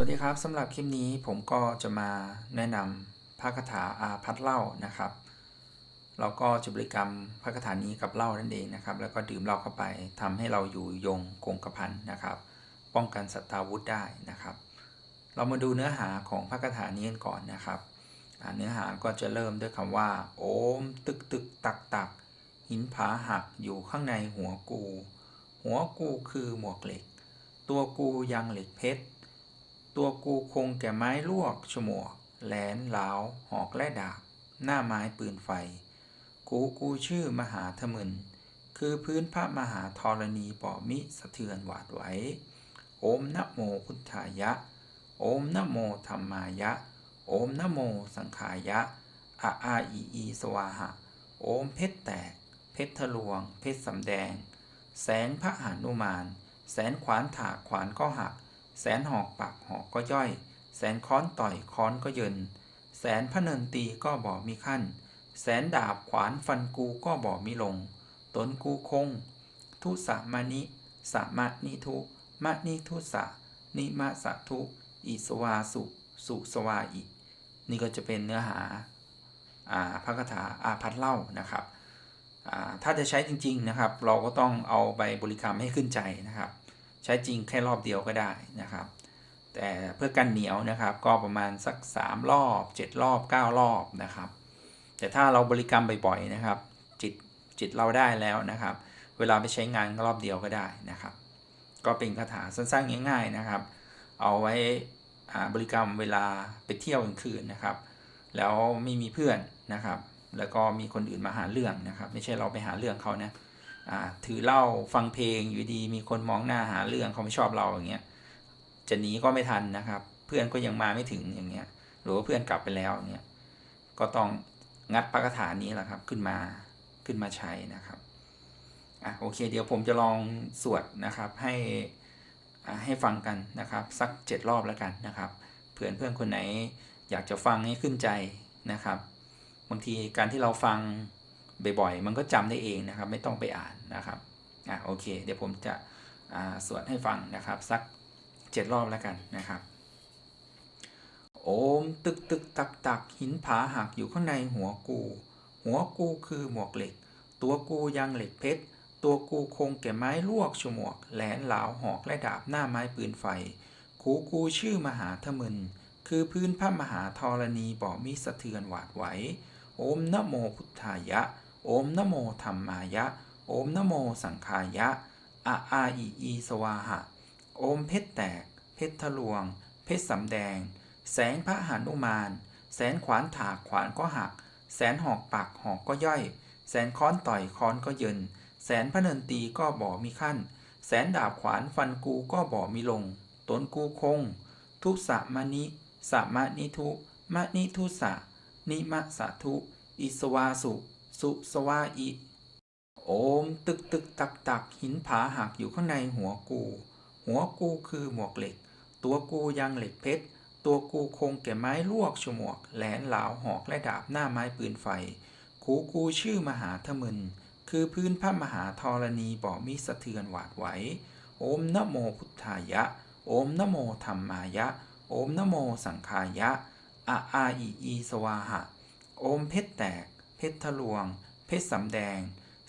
วัสดีครับสำหรับคลิปนี้ผมก็จะมาแนะนำพระคาถาอาพัดเหล้านะครับ เราก็จะบริกรรมพระคาถานี้กับเหล้านั่นเองนะครับ แล้วก็ดื่มเหล้าเข้าไปทำให้เราอยู่ยงคงกระพันนะครับ ป้องกันสัตาวุธได้นะครับ เรามาดูเนื้อหาของพระคาถานี้กันก่อนนะครับ เนื้อหาก็จะเริ่มด้วยคำว่า โอมตึกตึกตักตักหินผาหักอยู่ข้างในหัวกู หัวกูคือหมวกเหล็ก ตัวกูยังเหล็กเพชร ตัวกูคงแก่ไม้ลวกฉมวกแหลนเหลาหอกและดาบ หน้าไม้ปืนไฟ กูกูชื่อมหาทมึน คือพื้นพระมหาธรณีป่อมิสะเทือนหวาดไหว โอมนะโมพุทธายะ โอมนะโมธรรมายะ โอมนะโมสังขายะอาอาอีอีสวาหะ โอมเพชรแตก เพชรทะลวง เพชรสำแดง แสนพระหานุมาน แสนขวานถากขวานก็หัก แสนหอกปักหอกก็ย่อย แสนค้อนต่อยค้อนก็เยิน แสนพระเนินตีก็บ่มีขั้น แสนดาบขวานฟันกูก็บ่มีลง ตนกูคง ทุสะมานิสะมะนิทุมะนิทุสะนิมะสะทุ อิสวาสุสุสวาอิ นี่ก็จะเป็นเนื้อหาอ่าพระคาถาอาพัดเล่านะครับอ่าถ้าจะใช้จริง ๆนะครับ เราก็ต้องเอาไปบริกรรมให้ขึ้นใจนะครับ ใช้จริงแค่รอบเดียวก็ได้นะครับ แต่เพื่อกันเหนียวนะครับ ก็ประมาณสัก 3 รอบ 7 รอบ 9 รอบนะครับ แต่ถ้าเราบริกรรมบ่อยๆนะครับ จิตจิตเราได้แล้วนะครับ เวลาไปใช้งานรอบเดียวก็ได้นะครับ ก็เป็นคาถาสั้นๆง่าย ๆนะครับ เอาไว้บริกรรมเวลาไปเที่ยวกลางคืนนะครับ แล้วไม่มีเพื่อนนะครับ แล้วก็มีคนอื่นมาหาเรื่องนะครับ ไม่ใช่เราไปหาเรื่องเขานะอ่า ถือเหล้าฟังเพลงอยู่ดีมีคนมองหน้าหาเรื่องเขาไม่ชอบเราอย่างเงี้ยจะหนีก็ไม่ทันนะครับ เพื่อนก็ยังมาไม่ถึงอย่างเงี้ยหรือว่าเพื่อนกลับไปแล้วเนี่ยก็ต้องงัดพระคาถานี้แหละครับขึ้นมาขึ้นมาใช้นะครับอะโอเค เดี๋ยวผมจะลองสวดนะครับให้ให้ฟังกันนะครับ สักเจ็ดรอบแล้วกันนะครับเพื่อนเพื่อนคนไหนอยากจะฟังให้ขึ้นใจนะครับบางทีการที่เราฟัง บ่อยๆ มันก็จำได้เองนะครับ ไม่ต้องไปอ่านนะครับอะโอเค เดี๋ยวผมจะสวดให้ฟังนะครับ สักเจ็ดรอบแล้วกันนะครับ โอมตึกตึกตักตักหินผาหักอยู่ข้างในหัวกู หัวกูคือหมวกเหล็ก ตัวกูยังเหล็กเพชร ตัวกูคงแก่ไม้ลวกฉมวก แหลนเหลาหอกและดาบหน้าไม้ปืนไฟคูกูชื่อมหาทมึนคือพื้นพระมหาธรณีบ่มีสะเทือนหวาดไหว โอมนโมพุทธายะ โอมนโมธรรมายะ โอมนโมสังขายะอาอาอีอีสวาหะ โอมเพชรแตก เพชรทะลวง เพชรสำแดง แสงพระหานุมาน แสนขวานถากขวานก็หัก แสนหอกปักหอกก็ย่อย แสนค้อนต่อยค้อนก็เยิน แสนพระเนินตีก็บ่มีขั้น แสนดาบขวานฟันกูก็บ่มีลง ตนกูคง ทุสะมะนิสะมะนิทุมะนิทุสะนิมะสะทุ อิสวาสุ สุสวาอิ โอมตึกตึกตักตักหินผาหักอยู่ข้างในหัวกู หัวกูคือหมวกเหล็ก ตัวกูยังเหล็กเพชร ตัวกูคงแก่ไม้ลวกฉมวก แหลนเหลาหอกและดาบหน้าไม้ปืนไฟ คูกูชื่อมหาทมึน คือพื้นพระมหาธรณีบ่มีสะเทือนหวาดไหว โอมนโมพุทธายะ โอมนโมธรรมายะ โอมนโมสังขายะอาอาอีอีสวาหะ โอมเพชรแตก เพชรทะลวง เพชรสำแดง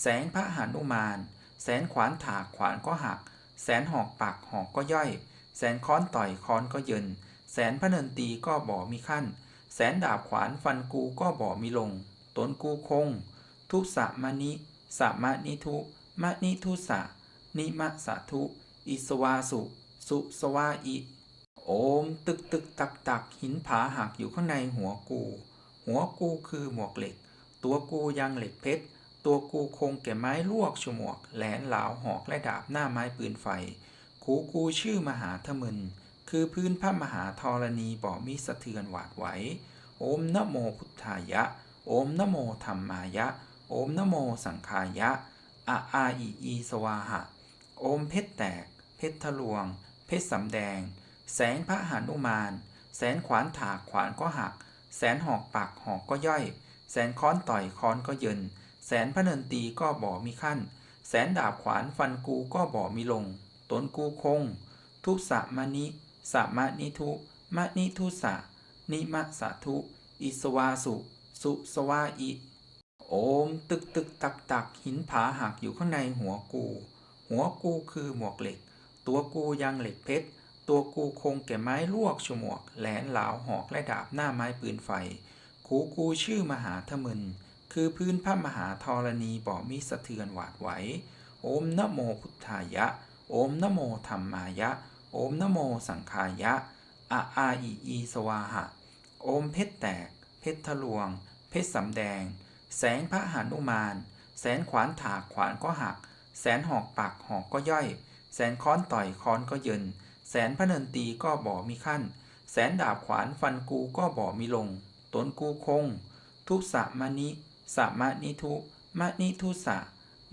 แสงพระหานุมาน แสนขวานถากขวานก็หัก แสนหอกปักหอกก็ย่อย แสนค้อนต่อยค้อนก็เยิน แสนพระเนินตีก็บ่มีขั้น แสนดาบขวานฟันกูก็บ่มีลง ตนกูคง ทุสะมะนิสะมะนิทุมะนิทุสะ นิมะสะทุ อิสวาสุ สุสวาอิ โอมตึกตึกตักตักหินผาหักอยู่ข้างในหัวกู หัวกูคือหมวกเหล็ก ตัวกูยังเหล็กเพชร ตัวกูคงแก่ไม้ลวกฉมวก แหลนเหลาหอกและดาบหน้าไม้ปืนไฟ คูกูชื่อมหาทมึน คือพื้นพระมหาธรณีบ่มีสะเทือนหวาดไหว โอมนโมพุทธายะ โอมนโมธรรมายะ โอมนโมสังขายะอาอาอีอีสวาหะ โอมเพชรแตก เพชรทะลวง เพชรสำแดง แสงพระหานุมาน แสนขวานถากขวานก็หัก แสนหอกปักหอกก็ย่อย แสนค้อนต่อยค้อนก็เยิน แสนพระเนินตีก็บ่ มีขั้น แสนดาบขวานฟันกูก็บ่ มีลง ตนกูคง ทุสะมะนิสะมะนิทุมะนิทุสะ นิมะสะทุ อิสวาสุ สุสวาอิ โอมตึกตึกตักตักหินผาหักอยู่ข้างในหัวกู หัวกูคือหมวกเหล็ก ตัวกูยังเหล็กเพชร ตัวกูคงแก่ไม้ลวกฉมวก แหลนเหลาหอกและดาบหน้าไม้ปืนไฟ คูกูชื่อมหาทมึน คือพื้นพระมหาธรณีบ่มีสะเทือนหวาดไหว โอมนโมพุทธายะ โอมนโมธรรมายะ โอมนโมสังขายะอะอาอีอีสวาหะ โอมเพชรแตก เพชรทะลวง เพชรสำแดง แสงพระหานุมาน แสนขวานถากขวานก็หัก แสนหอกปากหอกก็ย่อย แสนค้อนต่อยค้อนก็เยิน แสนพระเนินตีก็บ่มีขั้น แสนดาบขวานฟันกูก็บ่มีลง ตนกูคง ทุสะมะนิสะมะนิทุมะนิทุสะ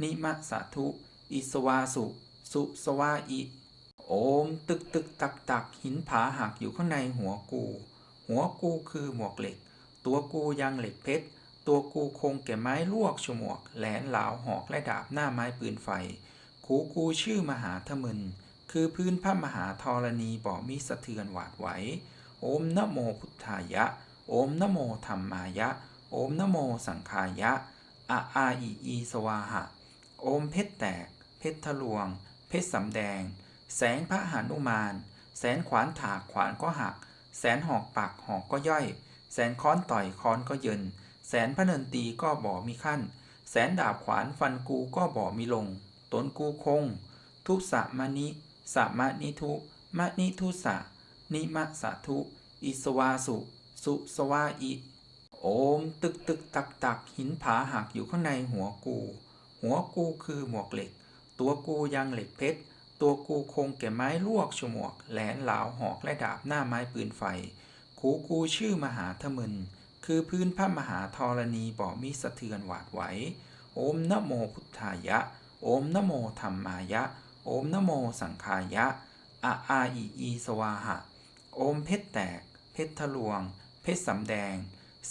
นิมะสะทุอิสวาสุ สุสวาอิ โอมตึกตึกตักตักหินผาหักอยู่ข้างในหัวกู หัวกูคือหมวกเหล็ก ตัวกูยังเหล็กเพชร ตัวกูคงแก่ไม้ลวกฉมวก แหลนเหลาหอกและดาบหน้าไม้ปืนไฟ คูกูชื่อมหาทมึน คือพื้นพระมหาธรณีบ่มีสะเทือนหวาดไหว โอมนโมพุทธายะ โอมนโมธรรมายะ โอมนโมสังขายะอะอาอีอีสวาหะ โอมเพชรแตก เพชรทะลวง เพชรสำแดง แสงพระหานุมาน แสนขวานถากขวานก็หัก แสนหอกปากหอกก็ย่อย แสนค้อนต่อยค้อนก็เยิน แสนพระเนินตีก็บ่มีขั้น แสนดาบขวานฟันกูก็บ่มีลง ตนกูคง ทุสะมะนิสะมะนิทุมะนิทุสะนิมะสะทุ อิสวาสุ สุสวาอิ โอมตึกตึกตักตักหินผาหักอยู่ข้างในหัวกู หัวกูคือหมวกเหล็ก ตัวกูยังเหล็กเพชร ตัวกูคงแก่ไม้ลวกฉมวก แหลนเหลาหอกและดาบหน้าไม้ปืนไฟ คูกูชื่อมหาทมึน คือพื้นพระมหาธรณีบ่มีสะเทือนหวาดไหว โอมนโมพุทธายะ โอมนโมธรรมายะ โอมนโมสังขายะอะอาอีอีสวาหะ โอมเพชรแตก เพชรทะลวง เพชรสำแดง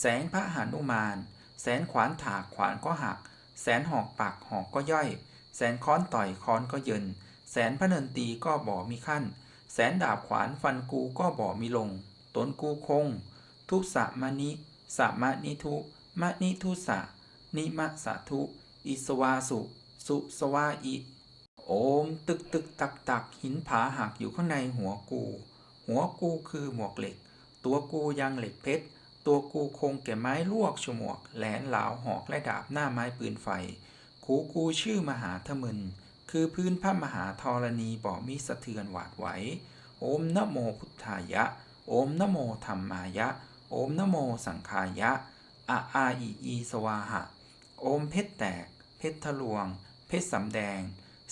แสงพระหานุมาน แสนขวานถากขวานก็หัก แสนหอกปากหอกก็ย่อย แสนค้อนต่อยค้อนก็เยิน แสนพระเนินตีก็บ่มีขั้น แสนดาบขวานฟันกูก็บ่มีลง ตนกูคง ทุสะมะนิสะมะนิทุมะนิทุสะ นิมะสะทุ อิสวาสุ สุสวาอิโอมตึกตึกตักตักหินผาหักอยู่ข้างในหัวกู หัวกูคือหมวกเหล็ก ตัวกูยังเหล็กเพชร ตัวกูคงแก่ไม้ลวกฉมวก แหลนเหลาหอกและดาบหน้าไม้ปืนไฟ คูกูชื่อมหาทมึน คือพื้นพระมหาธรณีบ่มีสะเทือนหวาดไหว โอมนโมพุทธายะ โอมนโมธรรมายะ โอมนโมสังขายะอะอาอีอีสวาหะ โอมเพชรแตก เพชรทะลวง เพชรสำแดง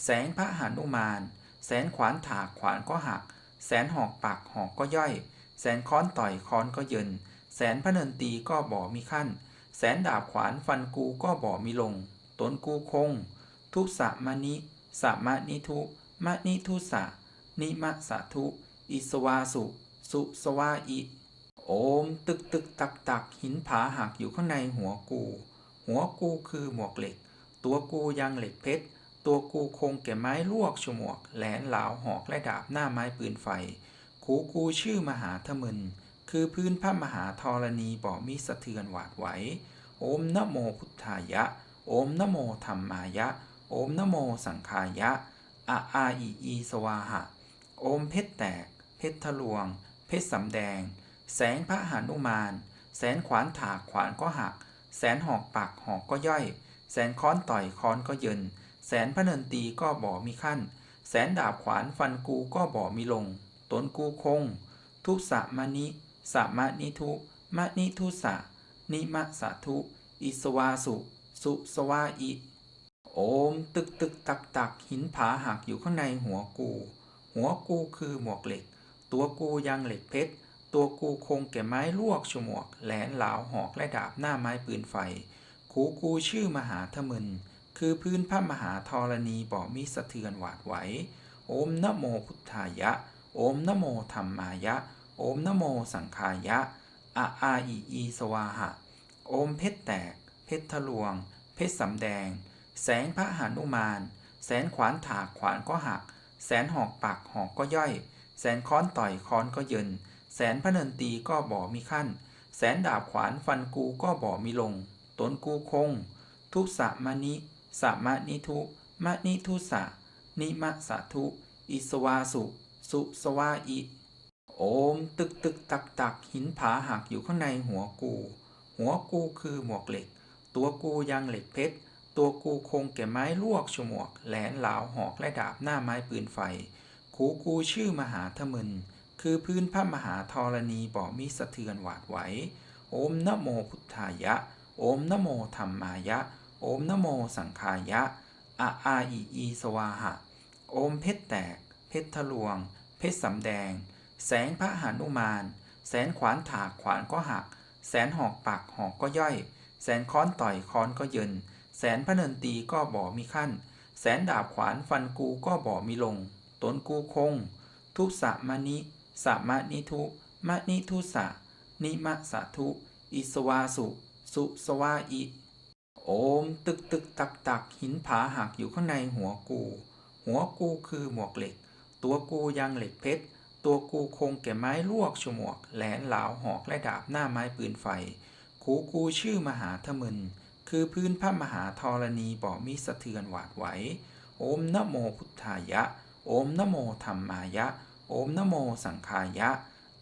แสงพระหานุมาน แสนขวานถากขวานก็หัก แสนหอกปากหอกก็ย่อย แสนค้อนต่อยค้อนก็เยิน แสนพระเนินตีก็บ่มีขั้น แสนดาบขวานฟันกูก็บ่มีลง ตนกูคง ทุสะมะนิสะมะนิทุมะนิทุสะ นิมะสะทุ อิสวาสุ สุสวาอิ โอมตึกตึกตักตักหินผาหักอยู่ข้างในหัวกู หัวกูคือหมวกเหล็ก ตัวกูยังเหล็กเพชร ตัวกูคงแก่ไม้ลวกฉมวก แหลนเหลาหอกและดาบหน้าไม้ปืนไฟ คูกูชื่อมหาทมึน คือพื้นพระมหาธรณีบ่มีสะเทือนหวาดไหว โอมนโมพุทธายะ โอมนโมธรรมายะ โอมนโมสังขายะอะอาอีอีสวาหะ โอมเพชรแตก เพชรทะลวง เพชรสำแดง แสงพระหานุมาน แสนขวานถากขวานก็หัก แสนหอกปากหอกก็ย่อย แสนค้อนต่อยค้อนก็เยิน แสนพระเนินตีก็บ่มีขั้น แสนดาบขวานฟันกูก็บ่มีลง ตนกูคง ทุสะมะนิสะมะนิทุมะนิทุสะนิมะสะทุ อิสวาสุ สุสวาอิ โอมตึกตึกตักตักหินผาหักอยู่ข้างในหัวกู หัวกูคือหมวกเหล็ก ตัวกูยังเหล็กเพชร ตัวกูคงแก่ไม้ลวกฉมวก แหลนเหลาหอกและดาบหน้าไม้ปืนไฟ คูกูชื่อมหาทมึน คือพื้นพระมหาธรณีบ่มีสะเทือนหวาดไหว โอมนโมพุทธายะ โอมนโมธรรมายะ โอมนโมสังขายะอะอาอีอีสวาหะ โอมเพชรแตก เพชรทะลวง เพชรสำแดง แสงพระหานุมาน แสนขวานถากขวานก็หัก แสนหอกปากหอกก็ย่อยแแสนค้อนต่อยค้อนก็เยิน แสนพระเนินตีก็บ่มีขั้น แสนดาบขวานฟันกูก็บ่มีลง ตนกูคง ทุสะมะนิสะมะนิทุมะนิทุสะนิมะสะทุ อิสวาสุ สุสวาอิ โอมตึกตึกตักตักหินผาหักอยู่ข้างในหัวกู หัวกูคือหมวกเหล็ก ตัวกูยังเหล็กเพชร ตัวกูคงแก่ไม้ลวกฉมวก แหลนเหลาหอกและดาบหน้าไม้ปืนไฟขูกูชื่อมหาทมึน คือพื้นพระมหาธรณีบ่มีสะเทือนหวาดไหว โอมนโมพุทธายะ โอมนโมธรรมายะ โอมนโมสังขายะอะอาอีอีสวาหะ โอมเพชรแตก ชรทะลวง เพชรสำแดง แสงพระหานุมาน แสนขวานถากขวานก็หัก แสนหอกปากหอกก็ย่อย แสนค้อนต่อยค้อนก็เยิน แสนพระเนินตีก็บ่มีขั้น แสนดาบขวานฟันกูก็บ่มีลง ตนกูคง ทุสะมะนิสะมะนิทุมะนิทุสะ นิมะสะทุ อิสวาสุ สุสวาอิโอมตึกตึกตักตักหินผาหักอยู่ข้างในหัวกู หัวกูคือหมวกเหล็ก ตัวกูยังเหล็กเพชร ตัวกูคงแก่ไม้ลวกฉมวก แหลนเหลาหอกและดาบหน้าไม้ปืนไฟ ขูกูชื่อมหาทมึน คือพื้นพระมหาธรณีบ่มีสะเทือนหวาดไหว โอมนโมพุทธายะ โอมนโมธรรมายะ โอมนโมสังขายะ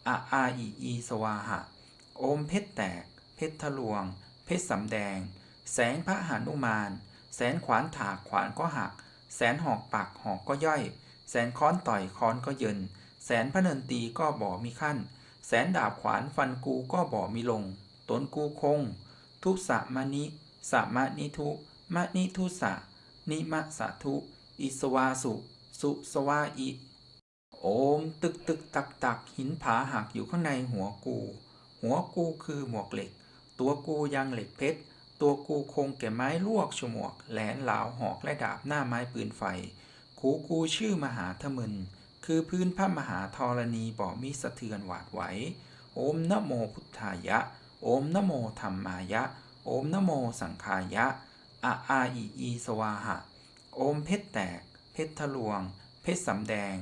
อะอาอีอีสวาหะ โอมเพชรแตก เพชรทะลวง เพชรสำแดง แสงพระหานุมาน แสนขวานถากขวานก็หัก แสนหอกปากหอกก็ย่อย แสนค้อนต่อยค้อนก็เยิน แสนพระเนินตีก็บ่มีขั้น แสนดาบขวานฟันกูก็บ่มีลง ตนกูคง ทุสะมะนิสะมะนิทุมะนิทุสะ นิมะสะทุ อิสวาสุ สุสวาอิ โอมตึกตึกตักตักหินผาหักอยู่ข้างในหัวกู หัวกูคือหมวกเหล็ก ตัวกูยังเหล็กเพชร ตัวกูคงแก่ไม้ลวกฉมวก แหลนเหลาหอกและดาบหน้าไม้ปืนไฟ ขูกูชื่อมหาทมึน คือพื้นพระมหาธรณีบ่มีสะเทือนหวาดไหว โอมนโมพุทธายะ โอมนโมธรรมายะ โอมนโมสังขายะอะอาอีอีสวาหะ โอมเพชรแตก เพชรทะลวง เพชรสำแดง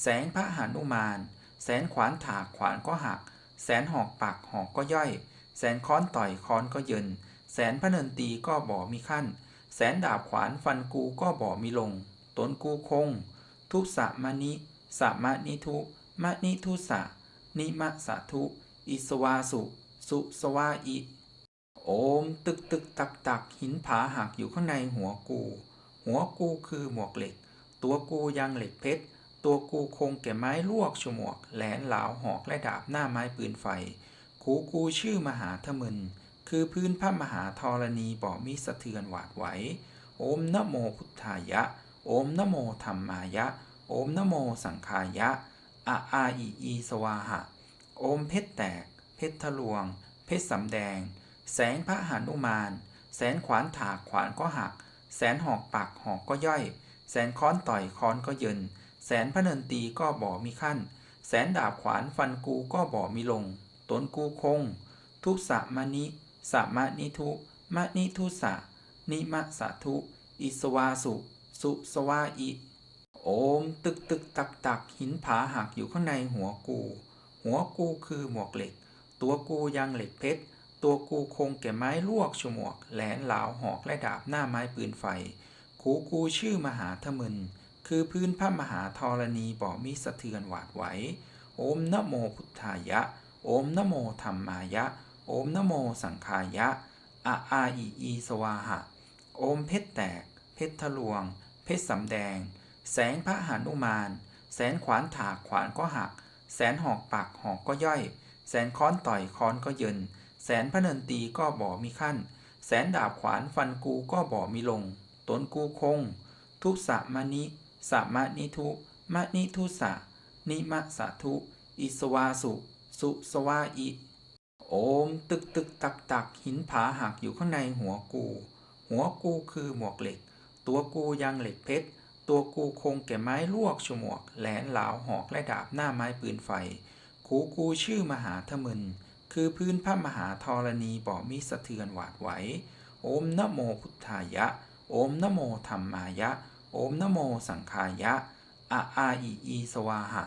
แสงพระหานุมาน แสนขวานถากขวานก็หัก แสนหอกปากหอกก็ย่อย แสนค้อนต่อยค้อนก็เยิน แสนพระเนินตีก็บ่มีขั้น แสนดาบขวานฟันกูก็บ่มีลง ตนกูคง ทุสะมะนิสะมะนิทุมะนิทุสะนิมะสะทุอิสวาสุ สุสวาอิ โอมตึกตึกตักตักหินผาหักอยู่ข้างในหัวกู หัวกูคือหมวกเหล็ก ตัวกูยังเหล็กเพชร ตัวกูคงแก่ไม้ลวกฉมวก แหลนเหลาหอกและดาบหน้าไม้ปืนไฟขูกูชื่อมหาทมึน คือพื้นพระมหาธรณีบ่มีสะเทือนหวาดไหว โอมนโมพุทธายะ โอมนโมธรรมายะ โอมนโมสังขายะอะอาอีอีสวาหะ โอมเพชรแตก เพชรทะลวง เพชรสำแดง แสงพระหานุมาน แสนขวานถากขวานก็หัก แสนหอกปากหอกก็ย่อย แสนค้อนต่อยค้อนก็เยิน แสนพระเนินตีก็บ่มีขั้น แสนดาบขวานฟันกูก็บ่มีลง ตนกูคง ทุสะมะนิสะมะนิทุมะนิทุสะนิมะสะทุ อิสวาสุ สุสวาอิ โอมตึกตึกตักตักหินผาหักอยู่ข้างในหัวกู หัวกูคือหมวกเหล็ก ตัวกูยังเหล็กเพชร ตัวกูคงแก่ไม้ลวกฉมวก แหลนเหลาหอกและดาบหน้าไม้ปืนไฟขูกูชื่อมหาทมึน คือพื้นพระมหาธรณีบ่มีสะเทือนหวาดไหว โอมนโมพุทธายะ โอมนโมธรรมายะ โอมนโมสังขายะอะอาอีอีสวาหะ โอมเพชรแตก เพชรทะลวง เพชรสำแดง แสงพระหานุมาน แสนขวานถากขวานก็หัก แสนหอกปากหอกก็ย่อย แสนค้อนต่อยค้อนก็เยิน แสนพระเนินตีก็บ่มีขั้น แสนดาบขวานฟันกูก็บ่มีลง ตนกูคง ทุสะมะนิสะมะนิทุมะนิทุสะ นิมะสะทุ อิสวาสุ สุสวาอิ โอมตึกตึกตักตักหินผาหักอยู่ข้างในหัวกู หัวกูคือหมวกเหล็ก ตัวกูยังเหล็กเพชร ตัวกูคงแก่ไม้ลวกฉมวก แหลนเหลาหอกและดาบหน้าไม้ปืนไฟขูกูชื่อมหาทมึน คือพื้นพระมหาธรณีบ่มีสะเทือนหวาดไหว โอมนโมพุทธายะ โอมนโมธรรมายะ โอมนโมสังขายะอะอาอีอีสวาหะ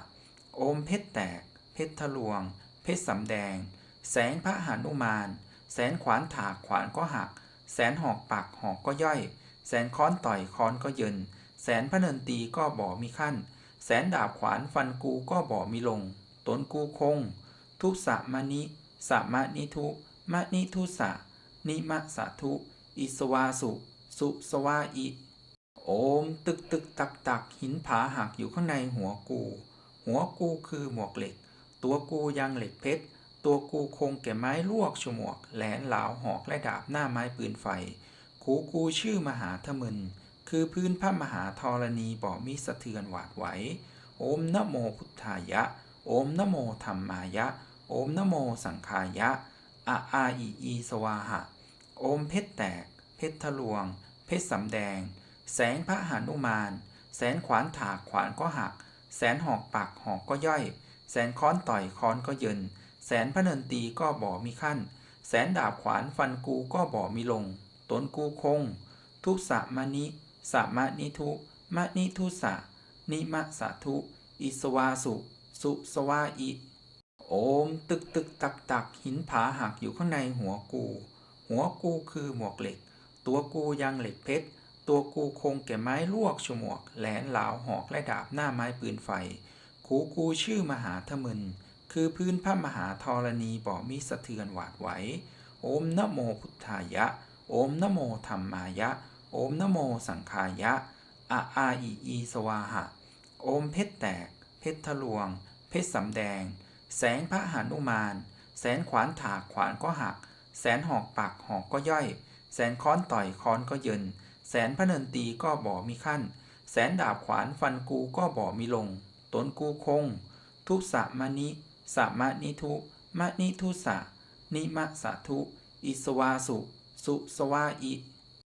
โอมเพชรแตก เพชรทะลวง เพชรสำแดง แสงพระหานุมาน แสนขวานถากขวานก็หัก แสนหอกปักหอกก็ย่อย แสนค้อนต่อยค้อนก็เยิน แสนพระเนินตีก็บ่มีขั้น แสนดาบขวานฟันกูก็บ่มีลง ตนกูคง ทุสะมะนิสะมะนิทุมะนิทุสะ นิมะสะทุ อิสวาสุ สุสวาอิ โอมตึกตึกตักตักหินผาหักอยู่ข้างในหัวกู หัวกูคือหมวกเหล็ก ตัวกูยังเหล็กเพชร ตัวกูคงแก่ไม้ลวกฉมวก แหลนเหลาหอกและดาบหน้าไม้ปืนไฟ คูกูชื่อมหาทมึน คือพื้นพระมหาธรณีบ่มีสะเทือนหวาดไหว โอมนโมพุทธายะ โอมนโมธรรมายะ โอมนโมสังขายะอาอาอีอีสวาหะ โอมเพชรแตก เพชรทะลวง เพชรสำแดง แสงพระหานุมาน แสนขวานถากขวานก็หัก แสนหอกปักหอกก็ย่อย แสนค้อนต่อยค้อนก็เยิน แสนพระเนินตีก็บ่มีขั้น แสนดาบขวานฟันกูก็บ่มีลง ตนกูคง ทุสะมะนิสะมะนิทุมะนิทุสะนิมะสะทุอิสวาสุ สุสวาอิ โอมตึกตึกตักตักหินผาหักอยู่ข้างในหัวกู หัวกูคือหมวกเหล็ก ตัวกูยังเหล็กเพชร ตัวกูคงแก่ไม้ลวกฉมวก แหลนเหลาหอกและดาบหน้าไม้ปืนไฟ คูกูชื่อมหาทมึน คือพื้นพระมหาธรณีบ่มีสะเทือนหวาดไหว โอมนโมพุทธายะ โอมนโมธรรมายะ โอมนโมสังขายะอาอาอีอีสวาหะ โอมเพชรแตก เพชรทะลวง เพชรสำแดง แสงพระหานุมาน แสนขวานถากขวานก็หัก แสนหอกปักหอกก็ย่อย แสนค้อนต่อยค้อนก็เยิน แสนพระเนินตีก็บ่มีขั้น แสนดาบขวานฟันกูก็บ่มีลง ตนกูคง ทุสะมะนิสะมะนิทุมะนิทุสะนิมะสะทุ อิสวาสุ สุสวาอิ